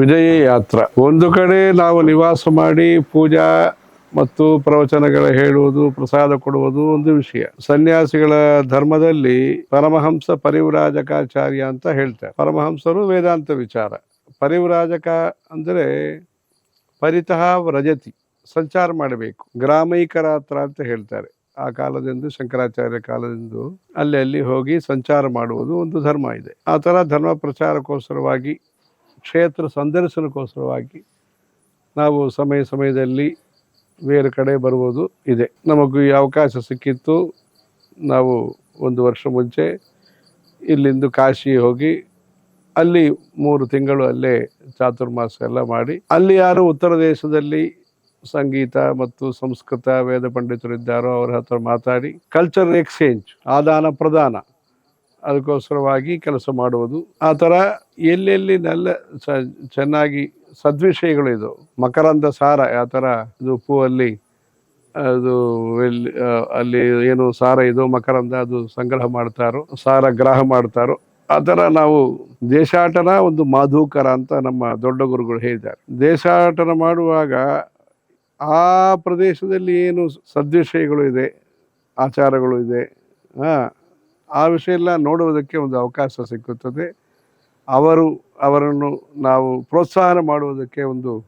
ವಿಜಯ ಯಾತ್ರ ಒಂದು ಕಡೆ ನಾವು ನಿವಾಸ ಮಾಡಿ ಪೂಜಾ ಮತ್ತು ಪ್ರವಚನಗಳ ಹೇಳುವುದು, ಪ್ರಸಾದ ಕೊಡುವುದು ಒಂದು ವಿಷಯ. ಸನ್ಯಾಸಿಗಳ ಧರ್ಮದಲ್ಲಿ ಪರಮಹಂಸ ಪರಿವ್ರಾಜಕಾಚಾರ್ಯ ಅಂತ ಹೇಳ್ತಾರೆ. ಪರಮಹಂಸರು ವೇದಾಂತ ವಿಚಾರ. ಪರಿವ್ರಾಜಕ ಅಂದರೆ ಪರಿತಃ ವ್ರಜತಿ, ಸಂಚಾರ ಮಾಡಬೇಕು. ಗ್ರಾಮೈಕರಾತ್ರ ಅಂತ ಹೇಳ್ತಾರೆ. ಆ ಕಾಲದಿಂದ, ಶಂಕರಾಚಾರ್ಯ ಕಾಲದಿಂದ ಅಲ್ಲಿ ಅಲ್ಲಿ ಹೋಗಿ ಸಂಚಾರ ಮಾಡುವುದು ಒಂದು ಧರ್ಮ ಇದೆ. ಆ ಥರ ಧರ್ಮ ಪ್ರಚಾರಕ್ಕೋಸ್ಕರವಾಗಿ ಕ್ಷೇತ್ರ ಸಂದರ್ಶನಕ್ಕೋಸ್ಕರವಾಗಿ ನಾವು ಸಮಯ ಸಮಯದಲ್ಲಿ ಬೇರೆ ಕಡೆ ಬರುವುದು ಇದೆ. ನಮಗೂ ಈ ಅವಕಾಶ ಸಿಕ್ಕಿತ್ತು. ನಾವು ಒಂದು ವರ್ಷ ಮುಂಚೆ ಇಲ್ಲಿಂದ ಕಾಶಿ ಹೋಗಿ ಅಲ್ಲಿ ಮೂರು ತಿಂಗಳು ಅಲ್ಲೇ ಚಾತುರ್ಮಾಸ ಎಲ್ಲ ಮಾಡಿ ಅಲ್ಲಿ ಯಾರು ಉತ್ತರ ದೇಶದಲ್ಲಿ ಸಂಗೀತ ಮತ್ತು ಸಂಸ್ಕೃತ ವೇದ ಪಂಡಿತರಿದ್ದಾರೋ ಅವರ ಹತ್ರ ಮಾತಾಡಿ ಕಲ್ಚರ್ ಎಕ್ಸ್ಚೇಂಜ್ ಆದಾನ ಪ್ರದಾನ. ಅದಕ್ಕೋಸ್ಕರವಾಗಿ ಕೆಲಸ ಮಾಡುವುದು. ಆ ಥರ ಎಲ್ಲೆಲ್ಲಿ ನೆಲ್ಲ ಚೆನ್ನಾಗಿ ಸದ್ವಿಷಯಗಳು ಇದು. ಮಕರಂದ ಸಾರ ಆ ಥರ ಇದು ಹೂವಲ್ಲಿ ಅದು ಎಲ್ಲಿ ಅಲ್ಲಿ ಏನು ಸಾರ ಇದು ಮಕರಂದ ಅದು ಸಂಗ್ರಹ ಮಾಡ್ತಾರೋ ಸಾರ ಗ್ರಹ ಮಾಡ್ತಾರೋ ಆ ಥರ ನಾವು ದೇಶಾಟನ ಒಂದು ಮಾಧುಕರ ಅಂತ ನಮ್ಮ ದೊಡ್ಡ ಗುರುಗಳು ಹೇಳಿದ್ದಾರೆ. ದೇಶಾಟನ ಮಾಡುವಾಗ ಆ ಪ್ರದೇಶದಲ್ಲಿ ಏನು ಸದ್ವಿಷಯಗಳು ಇದೆ ಆಚಾರಗಳು ಇದೆ ಆ, ಆ ವಿಷಯ ಎಲ್ಲ ನೋಡುವುದಕ್ಕೆ ಒಂದು ಅವಕಾಶ ಸಿಕ್ಕುತ್ತದೆ. ಅವರು ಅವರನ್ನು ನಾವು ಪ್ರೋತ್ಸಾಹನ ಮಾಡುವುದಕ್ಕೆ ಒಂದು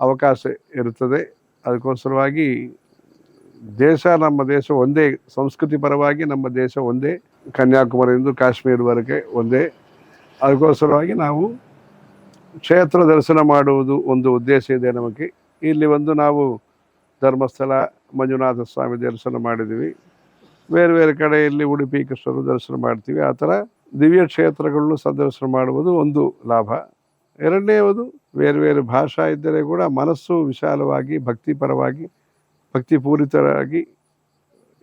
ಅವಕಾಶ ಇರುತ್ತದೆ. ಅದಕ್ಕೋಸ್ಕರವಾಗಿ ದೇಶ ನಮ್ಮ ದೇಶ ಒಂದೇ, ಸಂಸ್ಕೃತಿ ಪರವಾಗಿ ನಮ್ಮ ದೇಶ ಒಂದೇ ಕನ್ಯಾಕುಮಾರಿಯಿಂದ ಕಾಶ್ಮೀರವರೆಗೆ ಒಂದೇ. ಅದಕ್ಕೋಸ್ಕರವಾಗಿ ನಾವು ಕ್ಷೇತ್ರ ದರ್ಶನ ಮಾಡುವುದು ಒಂದು ಉದ್ದೇಶ ಇದೆ ನಮಗೆ. ಇಲ್ಲಿ ಒಂದು ನಾವು ಧರ್ಮಸ್ಥಳ ಮಂಜುನಾಥ ಸ್ವಾಮಿ ದರ್ಶನ ಮಾಡಿದ್ದೀವಿ. ಬೇರೆ ಬೇರೆ ಕಡೆಯಲ್ಲಿ ಉಡುಪಿ ಕೃಷ್ಣರು ದರ್ಶನ ಮಾಡ್ತೀವಿ. ಆ ಥರ ದಿವ್ಯ ಕ್ಷೇತ್ರಗಳನ್ನು ಸಂದರ್ಶನ ಮಾಡುವುದು ಒಂದು ಲಾಭ. ಎರಡನೇದು ಬೇರೆ ಬೇರೆ ಭಾಷಾ ಇದ್ದರೆ ಕೂಡ ಮನಸ್ಸು ವಿಶಾಲವಾಗಿ, ಭಕ್ತಿಪರವಾಗಿ, ಭಕ್ತಿಪೂರಿತರಾಗಿ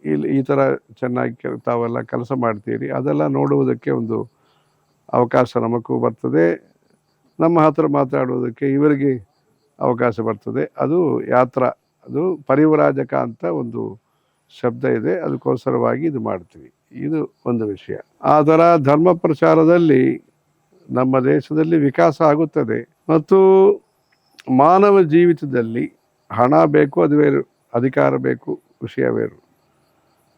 ಇಲ್ಲಿ ಈ ಥರ ಚೆನ್ನಾಗಿ ತಾವೆಲ್ಲ ಕೆಲಸ ಮಾಡ್ತೀರಿ. ಅದೆಲ್ಲ ನೋಡುವುದಕ್ಕೆ ಒಂದು ಅವಕಾಶ ನಮಗೂ ಬರ್ತದೆ. ನಮ್ಮ ಹತ್ರ ಮಾತಾಡುವುದಕ್ಕೆ ಇವರಿಗೆ ಅವಕಾಶ ಬರ್ತದೆ. ಅದು ಯಾತ್ರ, ಅದು ಪರಿವರಾಜಕ ಅಂತ ಒಂದು ಶಬ್ದ ಇದೆ, ಅದಕ್ಕೋಸ್ಕರವಾಗಿ ಇದು ಮಾಡ್ತೀವಿ. ಇದು ಒಂದು ವಿಷಯ. ಆದರ ಧರ್ಮ ಪ್ರಚಾರದಲ್ಲಿ ನಮ್ಮ ದೇಶದಲ್ಲಿ ವಿಕಾಸ ಆಗುತ್ತದೆ. ಮತ್ತು ಮಾನವ ಜೀವಿತದಲ್ಲಿ ಹಣ ಬೇಕು, ಅದು ಬೇರು, ಅಧಿಕಾರ ಬೇಕು, ವಿಷಯ ಬೇರು.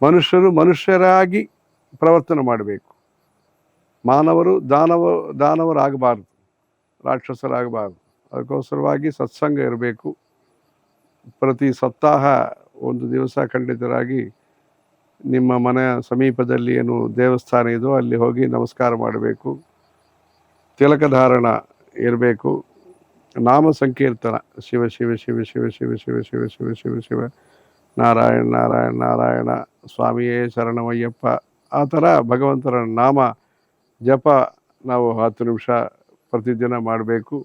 ಮನುಷ್ಯರು ಮನುಷ್ಯರಾಗಿ ಪ್ರವರ್ತನೆ ಮಾಡಬೇಕು. ಮಾನವರು ದಾನವ, ದಾನವರಾಗಬಾರ್ದು, ರಾಕ್ಷಸರಾಗಬಾರ್ದು. ಅದಕ್ಕೋಸ್ಕರವಾಗಿ ಸತ್ಸಂಗ ಇರಬೇಕು. ಪ್ರತಿ ಸಪ್ತಾಹ ಒಂದು ದಿವಸ ಖಂಡಿತರಾಗಿ ನಿಮ್ಮ ಮನೆಯ ಸಮೀಪದಲ್ಲಿ ಏನು ದೇವಸ್ಥಾನ ಇದೋ ಅಲ್ಲಿ ಹೋಗಿ ನಮಸ್ಕಾರ ಮಾಡಬೇಕು ತಿಲಕಧಾರಣ ಇರಬೇಕು ನಾಮ ಸಂಕೀರ್ತನ ಶಿವ ಶಿವ ಶಿವ ಶಿವ ಶಿವ ಶಿವ ಶಿವ ಶಿವ ಶಿವ ಶಿವ ನಾರಾಯಣ ನಾರಾಯಣ ನಾರಾಯಣ ಸ್ವಾಮಿಯೇ ಶರಣಮಯ್ಯಪ್ಪ ಆ ಥರ ಭಗವಂತನ ನಾಮ ಜಪ ನಾವು ಹತ್ತು ನಿಮಿಷ ಪ್ರತಿದಿನ ಮಾಡಬೇಕು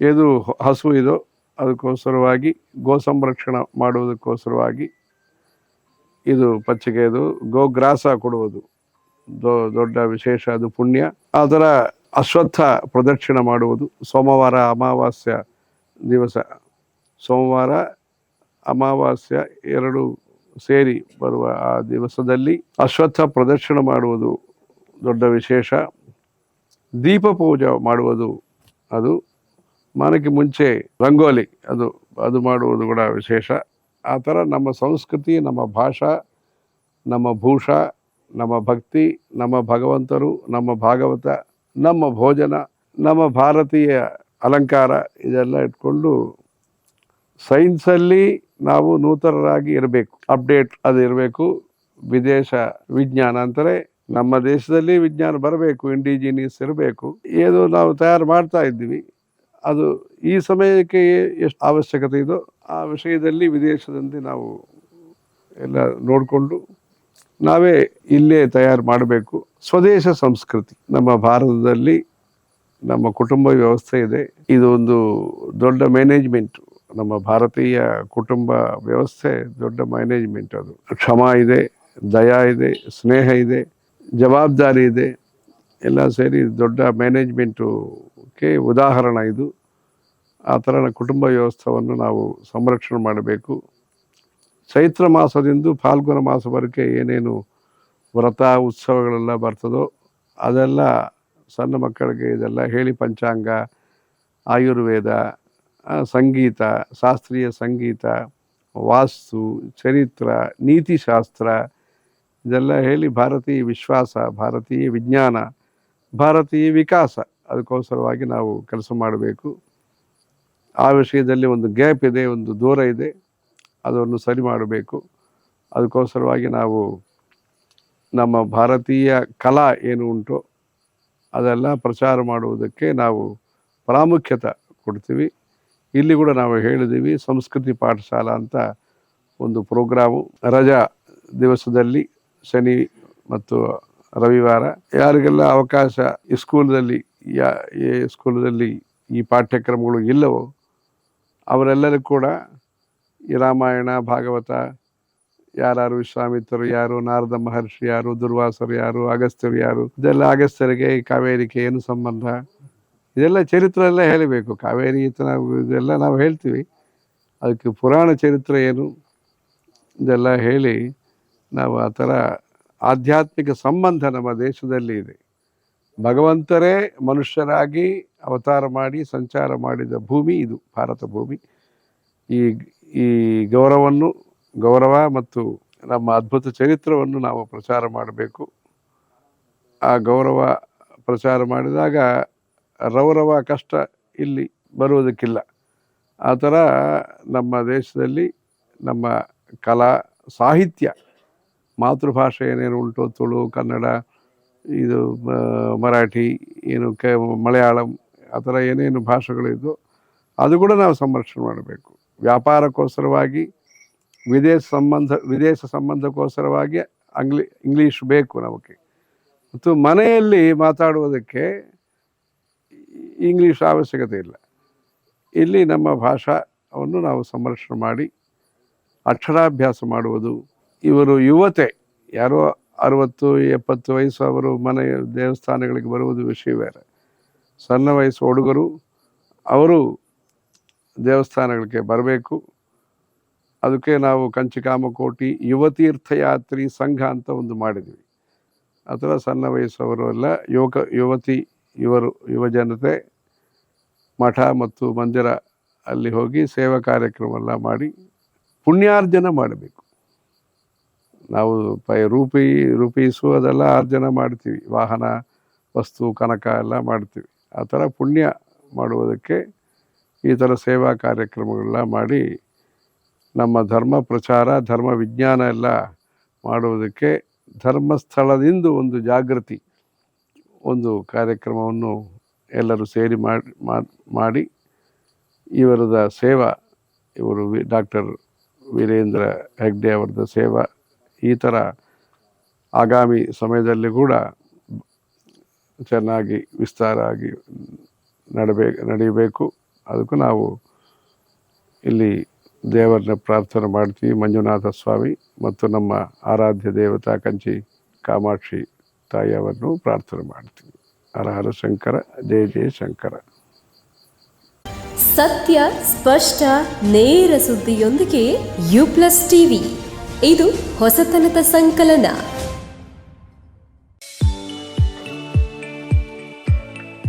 ಇದು ಹಸು ಇದೋ ಅದಕ್ಕೋಸ್ಕರವಾಗಿ ಗೋ ಸಂರಕ್ಷಣೆ ಮಾಡುವುದಕ್ಕೋಸ್ಕರವಾಗಿ ಇದು ಪಚ್ಚಿಗೆದು ಗೋಗ್ರಾಸ ಕೊಡುವುದು. ದೊ- ದೊಡ್ಡ ವಿಶೇಷ ಅದು ಪುಣ್ಯ. ಅದರ ಅಶ್ವತ್ಥ ಪ್ರದಕ್ಷಿಣೆ ಮಾಡುವುದು. ಸೋಮವಾರ ಅಮಾವಾಸ್ಯ ದಿವಸ. ಸೋಮವಾರ ಅಮಾವಾಸ್ಯ ಎರಡು ಸೇರಿ ಬರುವ ಆ ದಿವಸದಲ್ಲಿ ಅಶ್ವತ್ಥ ಪ್ರದಕ್ಷಿಣೆ ಮಾಡುವುದು ದೊಡ್ಡ ವಿಶೇಷ. ದೀಪ ಪೂಜೆ ಮಾಡುವುದು ಅದು ಮಾನಕ್ಕೆ ಮುಂಚೆ ರಂಗೋಲಿ, ಅದು ಅದು ಮಾಡುವುದು ಕೂಡ ವಿಶೇಷ. ಆ ಥರ ನಮ್ಮ ಸಂಸ್ಕೃತಿ, ನಮ್ಮ ಭಾಷಾ, ನಮ್ಮ ಭೂಷ, ನಮ್ಮ ಭಕ್ತಿ, ನಮ್ಮ ಭಗವಂತರು, ನಮ್ಮ ಭಾಗವತ, ನಮ್ಮ ಭೋಜನ, ನಮ್ಮ ಭಾರತೀಯ ಅಲಂಕಾರ ಇದೆಲ್ಲ ಇಟ್ಕೊಂಡು ಸೈನ್ಸಲ್ಲಿ ನಾವು ನೂತನರಾಗಿ ಇರಬೇಕು. ಅಪ್ಡೇಟ್ ಅದು ಇರಬೇಕು. ವಿದೇಶ ವಿಜ್ಞಾನ ಅಂತಾರೆ, ನಮ್ಮ ದೇಶದಲ್ಲಿ ವಿಜ್ಞಾನ ಬರಬೇಕು ಇಂಡಿಜಿನಿಯಸ್ ಇರಬೇಕು. ಏನು ನಾವು ತಯಾರು ಮಾಡ್ತಾ ಇದ್ದೀವಿ. ಅದು ಈ ಸಮಯಕ್ಕೆ ಎಷ್ಟು ಅವಶ್ಯಕತೆ ಇದೋ ಆ ವಿಷಯದಲ್ಲಿ ವಿದೇಶದಂತೆ ನಾವು ಎಲ್ಲ ನೋಡಿಕೊಂಡು ನಾವೇ ಇಲ್ಲೇ ತಯಾರು ಮಾಡಬೇಕು. ಸ್ವದೇಶ ಸಂಸ್ಕೃತಿ. ನಮ್ಮ ಭಾರತದಲ್ಲಿ ನಮ್ಮ ಕುಟುಂಬ ವ್ಯವಸ್ಥೆ ಇದೆ. ಇದು ಒಂದು ದೊಡ್ಡ ಮ್ಯಾನೇಜ್ಮೆಂಟು. ನಮ್ಮ ಭಾರತೀಯ ಕುಟುಂಬ ವ್ಯವಸ್ಥೆ ದೊಡ್ಡ ಮ್ಯಾನೇಜ್ಮೆಂಟ್ ಅದು. ಕ್ಷಮ ಇದೆ, ದಯ ಇದೆ, ಸ್ನೇಹ ಇದೆ, ಜವಾಬ್ದಾರಿ ಇದೆ. ಎಲ್ಲ ಸೇರಿ ದೊಡ್ಡ ಮ್ಯಾನೇಜ್ಮೆಂಟುಗೆ ಉದಾಹರಣೆ ಇದು. ಆ ಥರ ಕುಟುಂಬ ವ್ಯವಸ್ಥೆಯನ್ನು ನಾವು ಸಂರಕ್ಷಣೆ ಮಾಡಬೇಕು. ಚೈತ್ರ ಮಾಸದಿಂದ ಫಾಲ್ಗುಣ ಮಾಸವರೆಗೆ ಏನೇನು ವ್ರತ, ಉತ್ಸವಗಳೆಲ್ಲ ಬರ್ತದೋ ಅದೆಲ್ಲ ಸಣ್ಣ ಮಕ್ಕಳಿಗೆ ಇದೆಲ್ಲ ಹೇಳಿ ಪಂಚಾಂಗ, ಆಯುರ್ವೇದ ಸಂಗೀತ, ಶಾಸ್ತ್ರೀಯ ಸಂಗೀತ, ವಾಸ್ತು, ಚರಿತ್ರ, ನೀತಿಶಾಸ್ತ್ರ ಇದೆಲ್ಲ ಹೇಳಿ ಭಾರತೀಯ ವಿಶ್ವಾಸ, ಭಾರತೀಯ ವಿಜ್ಞಾನ, ಭಾರತೀಯ ವಿಕಾಸ. ಅದಕ್ಕೋಸ್ಕರವಾಗಿ ನಾವು ಕೆಲಸ ಮಾಡಬೇಕು. ಆ ವಿಷಯದಲ್ಲಿ ಒಂದು ಗ್ಯಾಪ್ ಇದೆ, ಒಂದು ದೂರ ಇದೆ, ಅದನ್ನು ಸರಿ ಮಾಡಬೇಕು. ಅದಕ್ಕೋಸ್ಕರವಾಗಿ ನಾವು ನಮ್ಮ ಭಾರತೀಯ ಕಲಾ ಏನು ಉಂಟು, ಅದೆಲ್ಲ ಪ್ರಚಾರ ಮಾಡುವುದಕ್ಕೆ ನಾವು ಪ್ರಾಮುಖ್ಯತೆ ಕೊಡ್ತೀವಿ. ಇಲ್ಲಿ ಕೂಡ ನಾವು ಹೇಳಿದ್ದೀವಿ, ಸಂಸ್ಕೃತಿ ಪಾಠಶಾಲಾ ಅಂತ ಒಂದು ಪ್ರೋಗ್ರಾಮು. ರಜಾ ದಿವಸದಲ್ಲಿ ಶನಿ ಮತ್ತು ರವಿವಾರ, ಯಾರಿಗೆಲ್ಲ ಅವಕಾಶ ಈ ಸ್ಕೂಲದಲ್ಲಿ ಯಾ, ಈ ಸ್ಕೂಲದಲ್ಲಿ ಈ ಪಾಠ್ಯಕ್ರಮಗಳು ಇಲ್ಲವೋ, ಅವರೆಲ್ಲರೂ ಕೂಡ ಈ ರಾಮಾಯಣ, ಭಾಗವತ ಯಾರು ವಿಶ್ವಾಮಿತ್ರರು, ಯಾರು ನಾರದ ಮಹರ್ಷಿ, ಯಾರು ದುರ್ವಾಸರು, ಯಾರು ಅಗಸ್ತ್ಯರು, ಯಾರು ಇದೆಲ್ಲ ಅಗಸ್ತ್ಯರಿಗೆ ಈ ಕಾವೇರಿಗೆ ಏನು ಸಂಬಂಧ? ಇದೆಲ್ಲ ಚರಿತ್ರೆ ಎಲ್ಲ ಹೇಳಬೇಕು. ಕಾವೇರಿ ಈತ ನಾವು ಇದೆಲ್ಲ ನಾವು ಹೇಳ್ತೀವಿ. ಅದಕ್ಕೆ ಪುರಾಣ ಚರಿತ್ರೆ ಏನು? ಇದೆಲ್ಲ ಹೇಳಿ ನಾವು ಆ ಥರ ಆಧ್ಯಾತ್ಮಿಕ ಸಂಬಂಧ ನಮ್ಮ ದೇಶದಲ್ಲಿ ಇದೆ. ಭಗವಂತರೇ ಮನುಷ್ಯರಾಗಿ ಅವತಾರ ಮಾಡಿ ಸಂಚಾರ ಮಾಡಿದ ಭೂಮಿ ಇದು, ಭಾರತ ಭೂಮಿ. ಈ ಈ ಗೌರವವನ್ನು ಗೌರವ ಮತ್ತು ನಮ್ಮ ಅದ್ಭುತ ಚರಿತ್ರವನ್ನು ನಾವು ಪ್ರಚಾರ ಮಾಡಬೇಕು. ಆ ಗೌರವ ಪ್ರಚಾರ ಮಾಡಿದಾಗ ರೌರವ ಕಷ್ಟ ಇಲ್ಲಿ ಬರುವುದಕ್ಕಿಲ್ಲ. ಆ ಥರ ನಮ್ಮ ದೇಶದಲ್ಲಿ ನಮ್ಮ ಕಲಾ, ಸಾಹಿತ್ಯ, ಮಾತೃಭಾಷೆ ಏನೇನು ಉಂಟು, ತುಳು, ಕನ್ನಡ ಇದು ಮರಾಠಿ, ಏನು ಕ, ಮಲಯಾಳಂ, ಆ ಥರ ಏನೇನು ಭಾಷೆಗಳಿದ್ದು ಅದು ಕೂಡ ನಾವು ಸಂರಕ್ಷಣೆ ಮಾಡಬೇಕು. ವ್ಯಾಪಾರಕ್ಕೋಸ್ಕರವಾಗಿ, ವಿದೇಶ ಸಂಬಂಧ, ವಿದೇಶ ಸಂಬಂಧಕ್ಕೋಸ್ಕರವಾಗಿ ಅಂಗ್ಲಿ, ಇಂಗ್ಲೀಷ್ ಬೇಕು ನಮಗೆ. ಮತ್ತು ಮನೆಯಲ್ಲಿ ಮಾತಾಡುವುದಕ್ಕೆ ಇಂಗ್ಲೀಷ್ ಅವಶ್ಯಕತೆ ಇಲ್ಲ. ಇಲ್ಲಿ ನಮ್ಮ ಭಾಷಾವನ್ನು ನಾವು ಸಂರಕ್ಷಣೆ ಮಾಡಿ, ಅಕ್ಷರಾಭ್ಯಾಸ ಮಾಡುವುದು. ಇವರು ಯುವತೆ, ಯಾರೋ ಅರವತ್ತು, ಎಪ್ಪತ್ತು ವಯಸ್ಸು ಅವರು ಮನೆ ದೇವಸ್ಥಾನಗಳಿಗೆ ಬರುವುದು ವಿಷಯ ಬೇರೆ. ಸಣ್ಣ ವಯಸ್ಸು ಹುಡುಗರು, ಅವರು ದೇವಸ್ಥಾನಗಳಿಗೆ ಬರಬೇಕು. ಅದಕ್ಕೆ ನಾವು ಕಂಚಿಕಾಮಕೋಟಿ ಯುವತೀರ್ಥಯಾತ್ರಿ ಸಂಘ ಅಂತ ಒಂದು ಮಾಡಿದ್ವಿ. ಅಥವಾ ಸಣ್ಣ ವಯಸ್ಸವರು ಎಲ್ಲ ಯುವಕ, ಯುವತಿ ಇವರು ಯುವಜನತೆ, ಮಠ ಮತ್ತು ಮಂದಿರ ಅಲ್ಲಿ ಹೋಗಿ ಸೇವಾ ಕಾರ್ಯಕ್ರಮ ಎಲ್ಲ ಮಾಡಿ ಪುಣ್ಯಾರ್ಜನೆ ಮಾಡಬೇಕು. ನಾವು ಪೈ ರೂಪಿ, ರೂಪಿಸು ಅದೆಲ್ಲ ಅರ್ಜನ ಮಾಡ್ತೀವಿ. ವಾಹನ, ವಸ್ತು, ಕನಕ ಎಲ್ಲ ಮಾಡ್ತೀವಿ. ಆ ಥರ ಪುಣ್ಯ ಮಾಡುವುದಕ್ಕೆ ಈ ಥರ ಸೇವಾ ಕಾರ್ಯಕ್ರಮಗಳೆಲ್ಲ ಮಾಡಿ ನಮ್ಮ ಧರ್ಮ ಪ್ರಚಾರ, ಧರ್ಮ ವಿಜ್ಞಾನ ಎಲ್ಲ ಮಾಡುವುದಕ್ಕೆ ಧರ್ಮಸ್ಥಳದಿಂದ ಒಂದು ಜಾಗೃತಿ, ಒಂದು ಕಾರ್ಯಕ್ರಮವನ್ನು ಎಲ್ಲರೂ ಸೇರಿ ಮಾಡಿ, ಮಾಡ್- ಇವರದ ಸೇವಾ, ಇವರು ಡಾಕ್ಟರ್ ವೀರೇಂದ್ರ ಹೆಗ್ಡೆ ಅವರದ ಸೇವಾ ಈ ಥರ ಆಗಾಮಿ ಸಮಯದಲ್ಲಿ ಕೂಡ ಚೆನ್ನಾಗಿ ವಿಸ್ತಾರ ಆಗಿ ನಡಬೇ ನಡೀಬೇಕು ಅದಕ್ಕೂ ನಾವು ಇಲ್ಲಿ ದೇವರನ್ನ ಪ್ರಾರ್ಥನೆ ಮಾಡ್ತೀವಿ. ಮಂಜುನಾಥ ಸ್ವಾಮಿ ಮತ್ತು ನಮ್ಮ ಆರಾಧ್ಯ ದೇವತಾ ಕಂಚಿ ಕಾಮಾಕ್ಷಿ ತಾಯಿಯವರನ್ನು ಪ್ರಾರ್ಥನೆ ಮಾಡ್ತೀವಿ. ಹರ ಶಂಕರ, ಜಯ ಜಯ ಶಂಕರ. ಸತ್ಯ, ಸ್ಪಷ್ಟ, ನೇರ ಸುದ್ದಿಯೊಂದಿಗೆ ಯು ಪ್ಲಸ್ ಟಿವಿ. ಇದು ಹೊಸತನದ ಸಂಕಲನ.